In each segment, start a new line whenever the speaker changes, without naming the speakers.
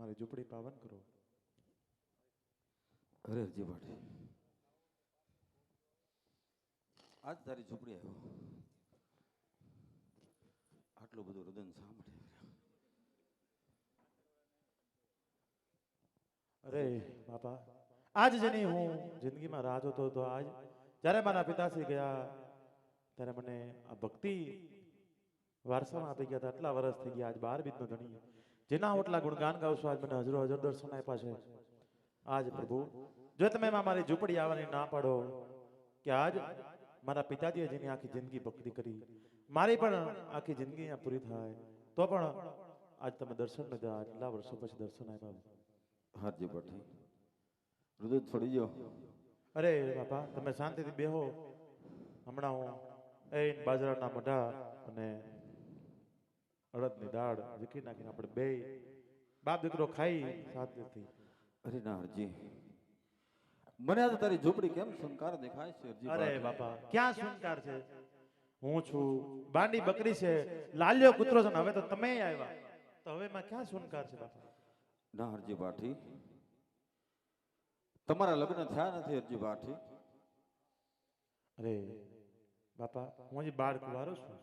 મારી ઝૂંપડી પાવન કરો.
અરે હરજી ભાટી આજ તારી ઝૂંપડી આવ્યો. આટલું બધું રુદન શા માટે
અરે બાપા આજ જેની હું જિંદગીમાં રાહ જોતો હતો આજ જ્યારે મારા પિતાશ્રી ગયા ત્યારે મને આ ભક્તિ વારસામાં આપી ગયા હતા. આટલા વર્ષ થઈ ગયા આજ બાર બીજનો ધણી. જેના હું એટલા ગુણગાન ગાઉં છું આજ મને હજરો હજર દર્શન આપ્યા છે. આજ પ્રભુ જો તમે એમાં મારી ઝૂંપડી આવવાની ના પાડો કે આજ મારા પિતાજીએ જેની આખી જિંદગી ભક્તિ કરી મારી પણ આખી જિંદગી અહીંયા પૂરી થાય તો પણ આજ તમે દર્શન લીધા આટલા વર્ષો પછી દર્શન આપ્યા.
હાજી ભાટી રુદન છોડી ગયો
અરે બાપા તમે શાંતિથી બેહો. હમણાં હું એ બાજરાના મઢા અને અડદની દાળ વીખી નાખીને આપણે બે બાપ દીકરો ખાઈ સાથેથી
અરે ના હરજી મને આજે તારી ઝૂંપડી કેમ સંકાર દેખાય છે હરજી
અરે બાપા ક્યાં સુનકાર છે? હું છું બાંડી બકરી છે લાલ્યો કૂતરો છે ને હવે તો તમે આવ્યા. તો હવે માં ક્યાં સુનકાર છે બાપા?
ના હરજી ભાટી તમારા લગ્ન થયા નથી હરજી બાઠી
અરે બાપા હું હજી બાળ કુવારો છું.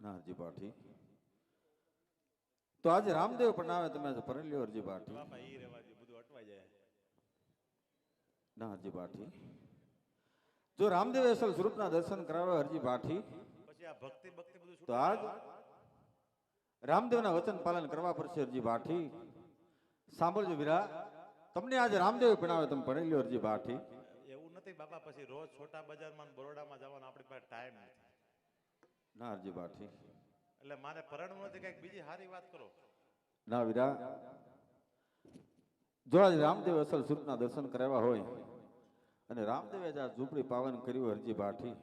ના હરજી ભાટી તો આજે રામદેવ પણ આવે તમે આજે અરજી ભાટી
બાપા ઈ બધું અટવાઈ જાય.
ના અરજી ભાટી જો રામદેવ અસલ સ્વરૂપના દર્શન કરાવે અરજી ભાટી
પછી આ ભક્તિ ભક્તિ બધું
તો આજ રામદેવના વચન પાલન કરવા પડશે અરજી ભાટી સાંભળજો વીરા તમને આજે રામદેવ ભણાવે તમે ભણેલી અરજી ભાટી
એવું નથી બાપા પછી રોજ છોટા બજારમાં બરોડામાં જવાનો આપણી પાસે ટાઈમ નથી.
ના હરજી ભાટી
એટલે મારે પરણવું નથી કંઈક બીજી સારી વાત કરો.
ના વીરા. જો આજ રામદેવ અસલ સ્વરૂપના દર્શન કરાવ્યા હોય અને રામદેવે જ આ ઝૂંપડી પાવન કર્યું હરજી બાઠી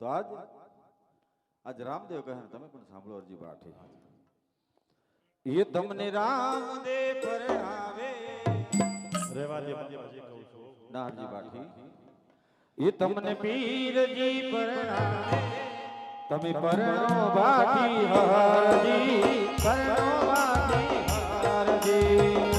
તો આજ આજ રામદેવ કહે ને તમે પણ સાંભળો હરજી બાઠી. એ તમને રામદેવ પરણાવે
રેવા દે કહું છું.
ના હરજી બાઠી. એ તમને પીરજી પરણાવે તમે પરણો ભાટી હરજી પરણો ભાટી હરજી.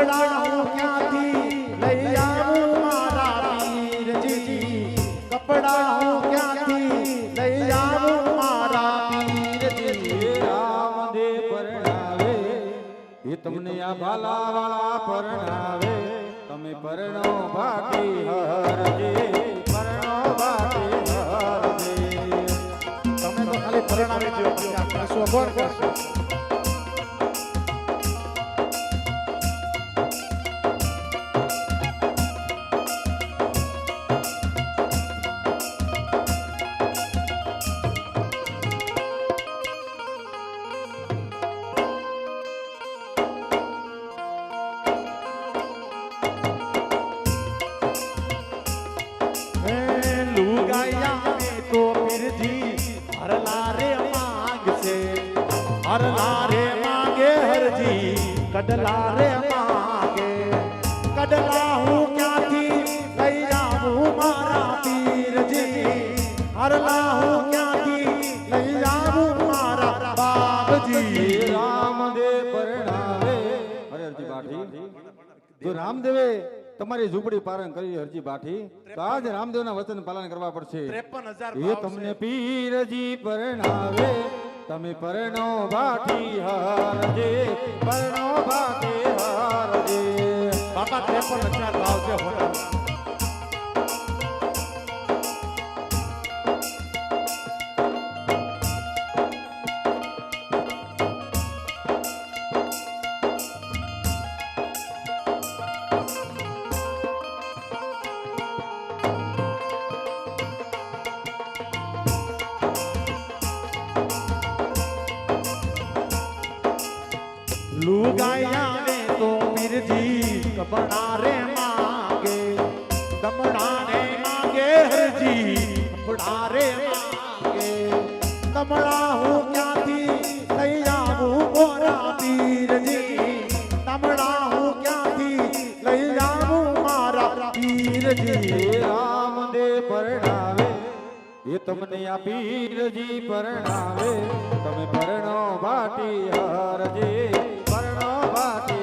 લુગડા હું ક્યાંથી લઈ આવું મારા પીરજી કપડા હું ક્યાંથી લઈ આવું મારા પીરજી
રામદેવ પરણાવે એ તમને આ ભાલા વાળા પરણાવે. તમે પરણો ભાટી હરજે પરણો ભાટી હરજે.
તમે તો ખાલી પરણાવી દો પછી આ કોણ કરશે. કડલા રે માગે કડલા હું ક્યાંથી લઈ આવું મારા પીરજી હરલા હું ક્યાંથી લઈ આવું મારા બાપજી
રામદેવ પરણાવે। અરે હરજી બાઠી જો રામદેવે તમારી ઝૂંપડી પારણ કરી હરજી બાઠી તો આજ રામદેવના વચન પાલન કરવા પડશે.
ત્રેપન હજાર
એ તમને પીરજી પરણાવે. તમે પરણો ભાટી હારજે પરણો ભાટી હારજે.
બાપા ત્રેપન હજાર ભાવ છે હોના. ક્યાંથી લઈ આવું મોરા પીરજી? તમણા હું ક્યાંથી
એ તમને આ પીરજી પરણાવે. તમે પરણો ભાટી હરજે, પરણો ભાટી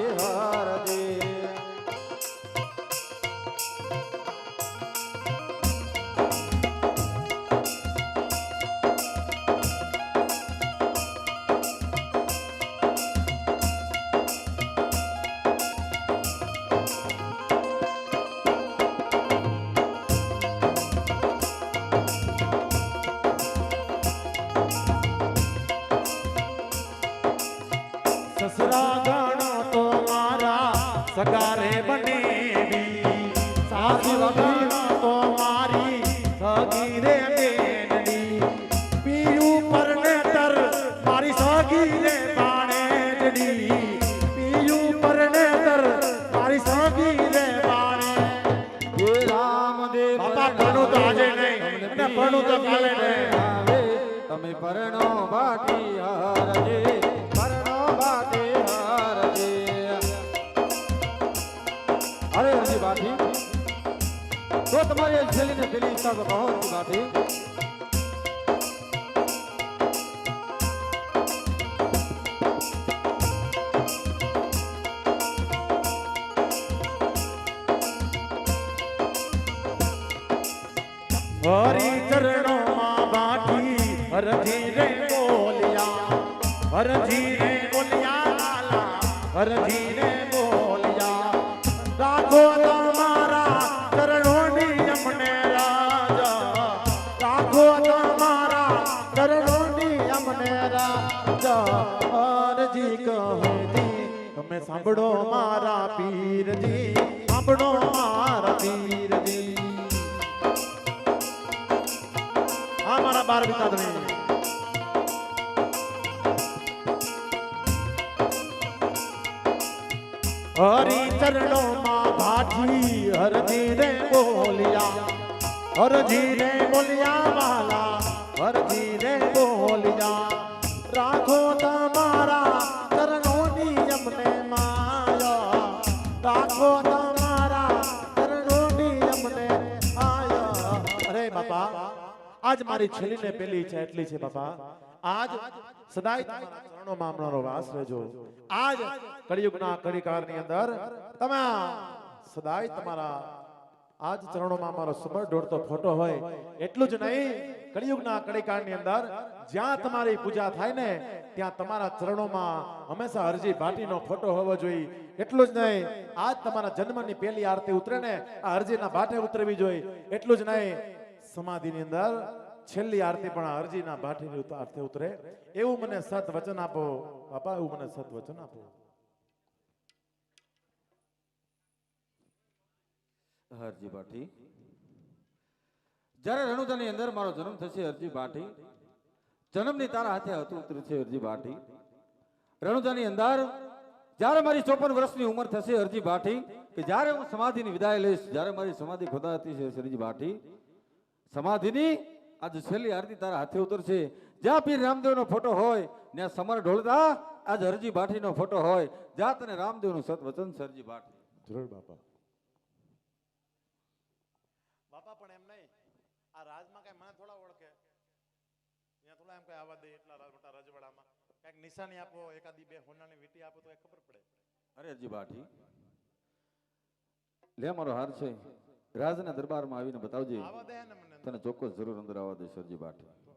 તો
તમારી આ છેલ્લીને પેલી ઈચ્છા તો કહો
ચરણોની અમને રાજા કહેતી, તમે સાંભળો મારા પીરજી, સાંભળો મારા પીરજી. હા, મારા બાર પિતા હરી ચરણો માં ભાજી હરજી રે બોલિયા હરજી રે બોલિયા વાલા બાપા, આજ મારી છેલ્લી પેલી ઈચ્છા એટલી છે બાપા. આજ સદાય તમારા ચરણોમાં અમારો વાસ રહેજો. આજ કળિયુગના કળીકાળની અંદર તમે સદાય તમારા આજ ચરણોમાં અમારો સમર દોડતો ફોટો હોય, એટલું જ નહીં, કળિયુગના કળીકાળની અંદર જ્યાં તમારી પૂજા થાય ને, ત્યાં તમારા ચરણોમાં હંમેશા હરજી ભાટીનો ફોટો હોવો જોઈએ. એટલું જ નહીં, આજ તમારા જન્મની પહેલી આરતી ઉતરે ને, આ હરજીના ભાટે ઉતરવી જોઈએ. એટલું જ નહીં સમાધિની અંદર છેલ્લી આરતી પણ અરજીના હરજીના આરતી ઉતરે. એવું મને સત વચન આપો, બાપા, એવું મને સત વચન આપો.
હરજી ભાટી જ્યારે રણુજાની અંદર મારો જન્મ થશે, હરજી ભાઠી. જન્મની તારા હાથે હતું ઉતરશે હરજી ભાઠી. રણુજાની અંદર જ્યારે મારી ચોપન વર્ષની ઉંમર થશે, હરજી ભાઠી, કે જ્યારે હું સમાધિની વિદાય લઈશ, જ્યારે મારી સમાધિ ખોદાતી છે, હરજી ભાટી સમાધિની આજે છેલ્લી આરતી તારા હાથે ઉતરશે. જ્યાં પીર રામદેવનો ફોટો હોય ત્યાં સમર ઢોળતા આજ હરજી ભાટીનો ફોટો હોય. જ્યાં તને રામદેવનું સત સરજી ભાટી
જરૂર બાપા. બાપા પણ એમ નહીં. આ રાજમાં કઈ મને થોડા ઓળખે. ત્યાં થોડા એમ કઈ આવા દે એટલા મોટા રજવાડામાં. કંઈક નિશાની આપો એકાદી બે હોનાની વીટી આપો તો એ ખબર પડે.
અરે હરજી ભાટી લે મારો હાર છે. રાજના દરબારમાં આવીને બતાવજે.
આવા દે ને મને.
તને ચોક્કસ જરૂર અંદર આવવા
નો દે સરજી બાઠ હતું.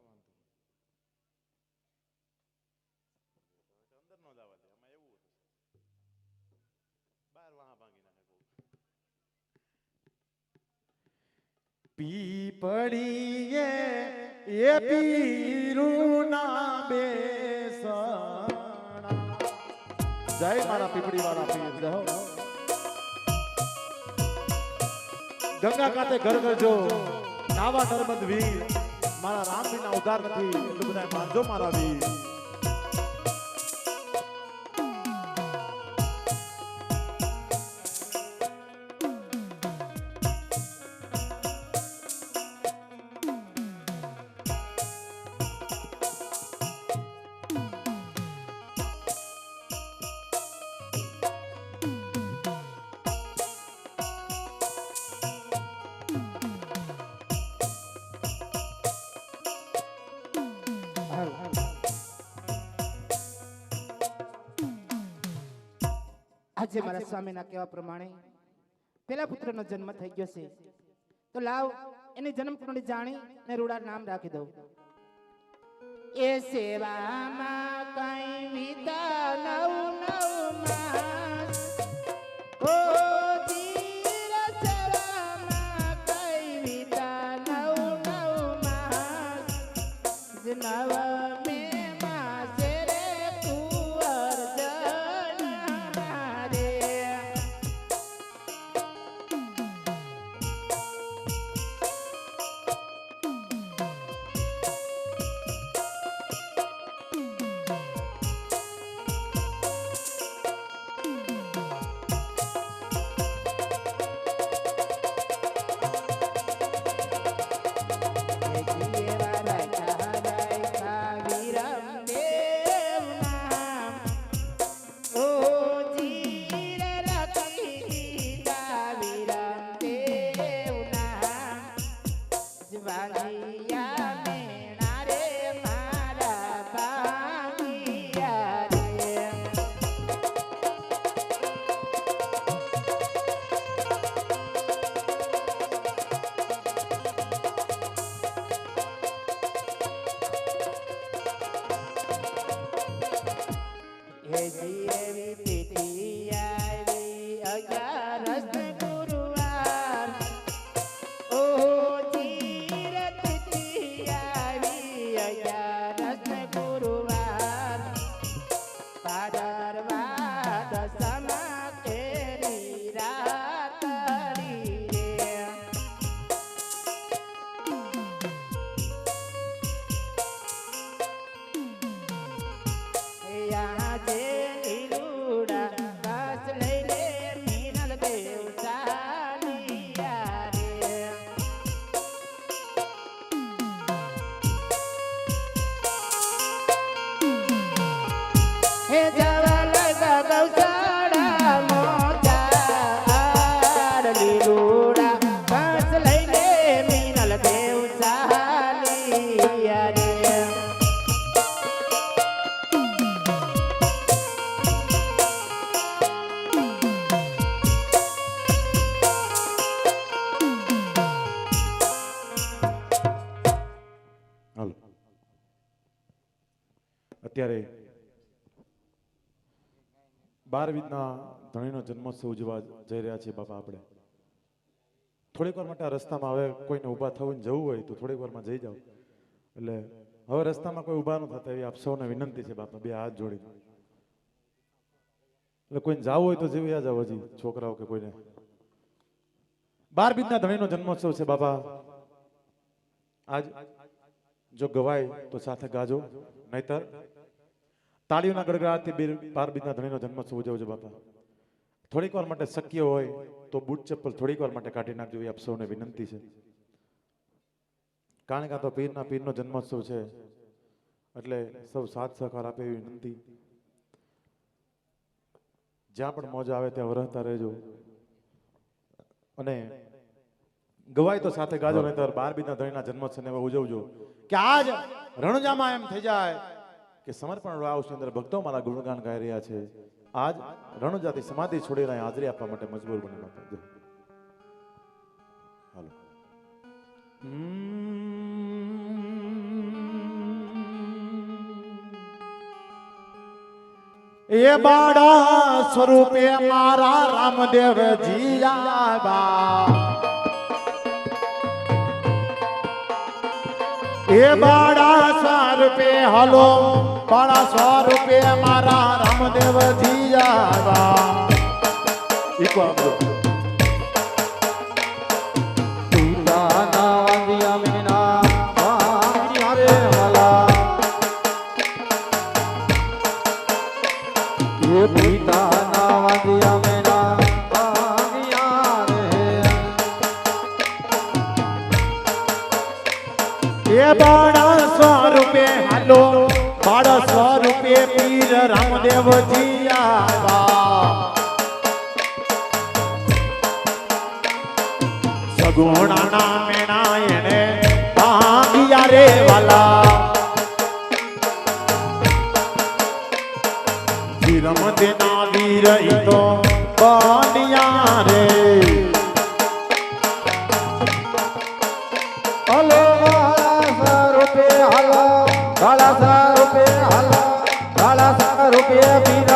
એ એ પીરુના બેસણા. જય મારા પીપડી વાળા પીર ગંગા કાંઠે ઘર કરજો નાવા નર્મદ વીર. મારા રામ વિના ઉધાર નથી એટલું બધા બાંધો મારા વીર.
આજે મારા સ્વામીના કહેવા પ્રમાણે પેલા પુત્રનો જન્મ થઈ ગયો છે. તો લાવ એની જન્મ કુંડળી જાણી ને રૂડા નામ રાખી દઉં. એ સેવામાં કઈ વિતા
બાર વીજના ધણીનો જન્મોત્સવ ઉજવા જઈ રહ્યા છીએ બાપા આપણે. થોડીક વાર માટે રસ્તામાં હવે કોઈને ઊભા થવું જવું હોય તો થોડીક વારમાં જઈ જાઓ. એટલે હવે રસ્તામાં કોઈ ઊભા ન થતા એવી આપ સૌને વિનંતી છે બાપા, બે હાથ જોડી એટલે કોઈને જવું હોય તો જેવી આ જાવ હજી, છોકરાઓ કે કોઈને. બાર બીજના ધણીનો જન્મોત્સવ છે બાપા. આજ જો ગવાય તો સાથે ગાજો, નહીતર તાળીઓના ગડગડાટથી બીર પારબીના ધણીનો જન્મોત્સવ ઉજવજો બાપા. થોડીક વાર માટે શક્ય હોય તો બૂટ ચપ્પલ થોડીક વાર માટે કાઢી નાખજો, એ આપ સૌને વિનંતી છે. કારણ કે આ તો પીરના પીરનો જન્મોત્સવ છે, એટલે સૌ સાથ સહકાર આપે એવી વિનંતી. જ્યાં પણ મોજ આવે ત્યાં વરહતા રહેજો. અને ગવાય તો સાથે ગાજો નહીં બાર બીજના ધણીના જન્મોત્સવને ઉજવજો કે આજ રણજામાં એમ થઈ જાય. કે સમર્પણ રાવની અંદર ભક્તો મારા ગુણગાન ગાઈ રહ્યા છે. આજ રણજાતિ સમાધિ છોડીને હાજરી આપવા માટે મજબૂર બની માતા હાલો. એ બાળા સ્વરૂપે મારા રામદેવ જીયા એ બાળા સ્વરૂપે હલો. બાળા સ્વરૂપે મારા રામદેવજી આવ્યા ઈકો હલો
વાળા રૂપે હાલો કાળા રૂપે હાલો કાળા રૂપે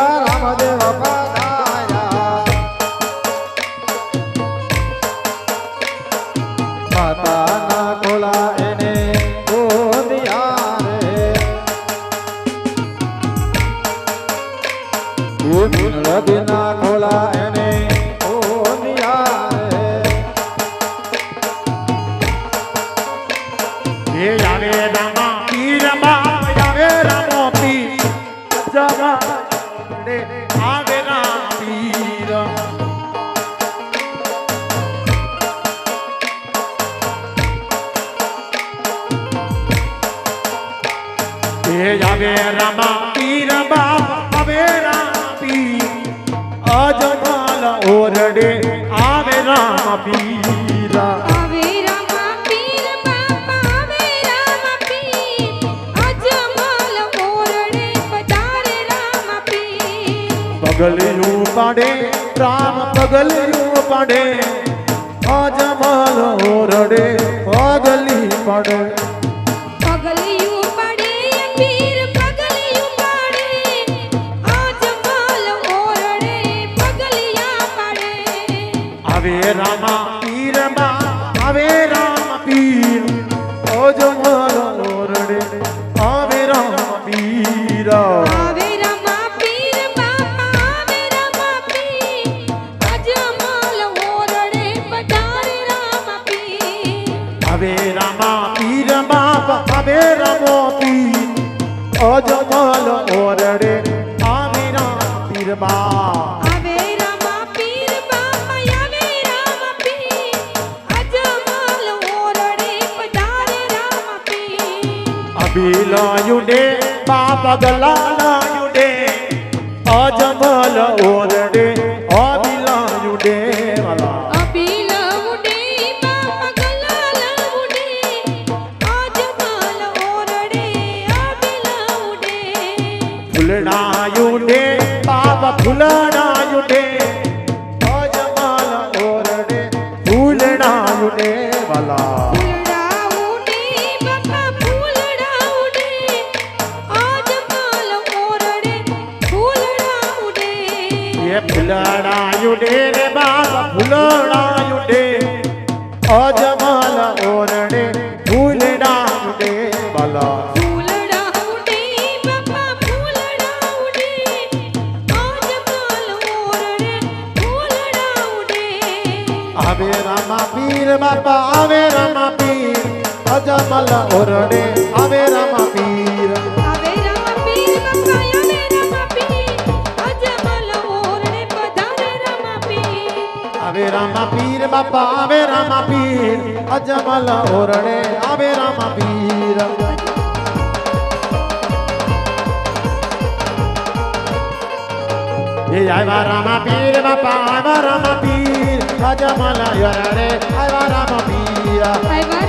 એ
આવે રામા પીર બાપ આવે રામ પીર અજમલ ઓરડે આવે રામ પીર.
આવે રામા પીર બાપા આવે રામા પીર. અજમલ ઓરડે પધારે રામા પીર.
પગલિયું પાડે રામ પગલિયું પાડે. અજમલ ઓરડે પગલી પડે. રામા.
બાપ
ગલાલાયુડે અજમલ ઓરડે
ઓરડે
આવે રામા પીર. આવે રામા પીર
બાપા આવે રામા પીર. અજમલ ઓરણે પધારે રામા પીર.
આવે રામા પીર બાપા આવે રામા પીર. અજમલ ઓરડે આવે રામા પીર. એ આવ્યા રામા પીર બાપા આવ્યા રામા પીર. અજમલ ઓરણે આવ્યા રામા પીર.
આવ્યા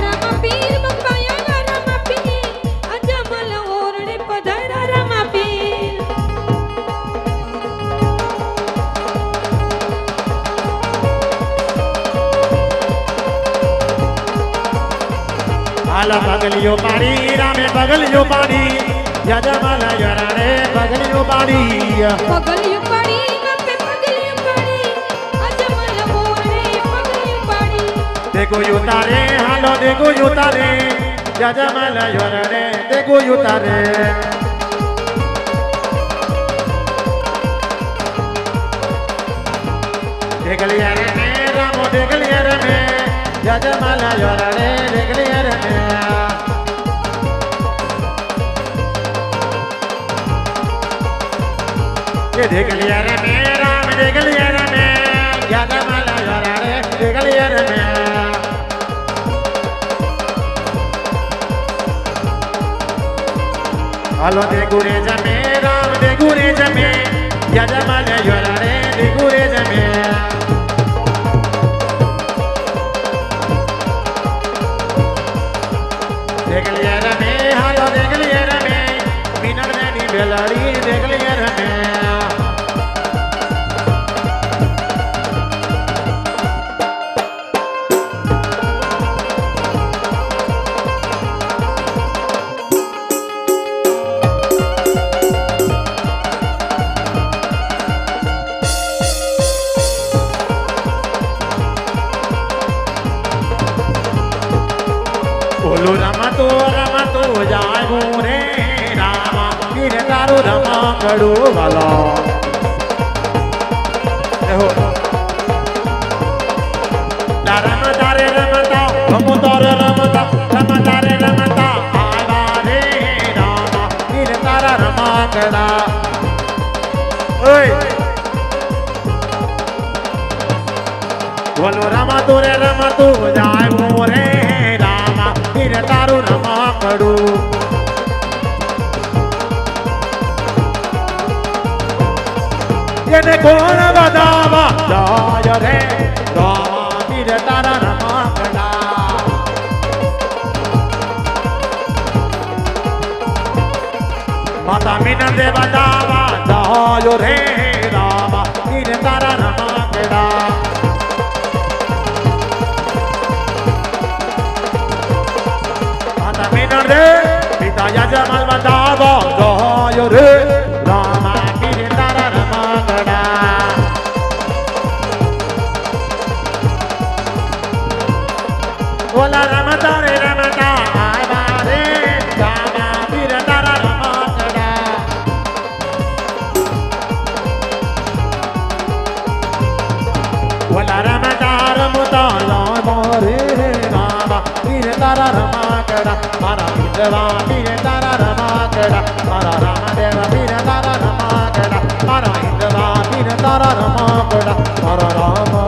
હાલ પગલીઓ પાડી રામે પગલીઓ પાડી યજમલ ઓરડે પગલીઓ પાડી.
પગલિયું પડી બાપે પગલિયું પડી
દેગો યુતારે હાલો દેગો યુતારે યજમલ ઓરડે દેગો યુતારે દેગલિયા રે રામો દેગલિયા રે મે યજમલ ઓરડે દેગલિયા રે મે એ દેગલિયા રે મે રામ દેગલિયા રે મે યજમલ ઓરડે દેગલિયા રે મે હાલો દે ગુરે જમે રામ દે ગુરે જમે યજમાન યોરાડે દે ગુરે જમે દેગલિયા ઓય. બોલો રમતું રે રમતું જાય મોરે રામા. પીર તારું રમકડું એને કોણ બધાવા જાય રે રામા મીનંદે બધાવા જાય રે રામા પીર તારા માતા મીનંદે પિતા યજમાલ બધાવો વિધવા પીર તારા રમકડા મારા રામદેવ પીર તારા રમકડા મારા વિધવા પીર તારા રમકડા મારા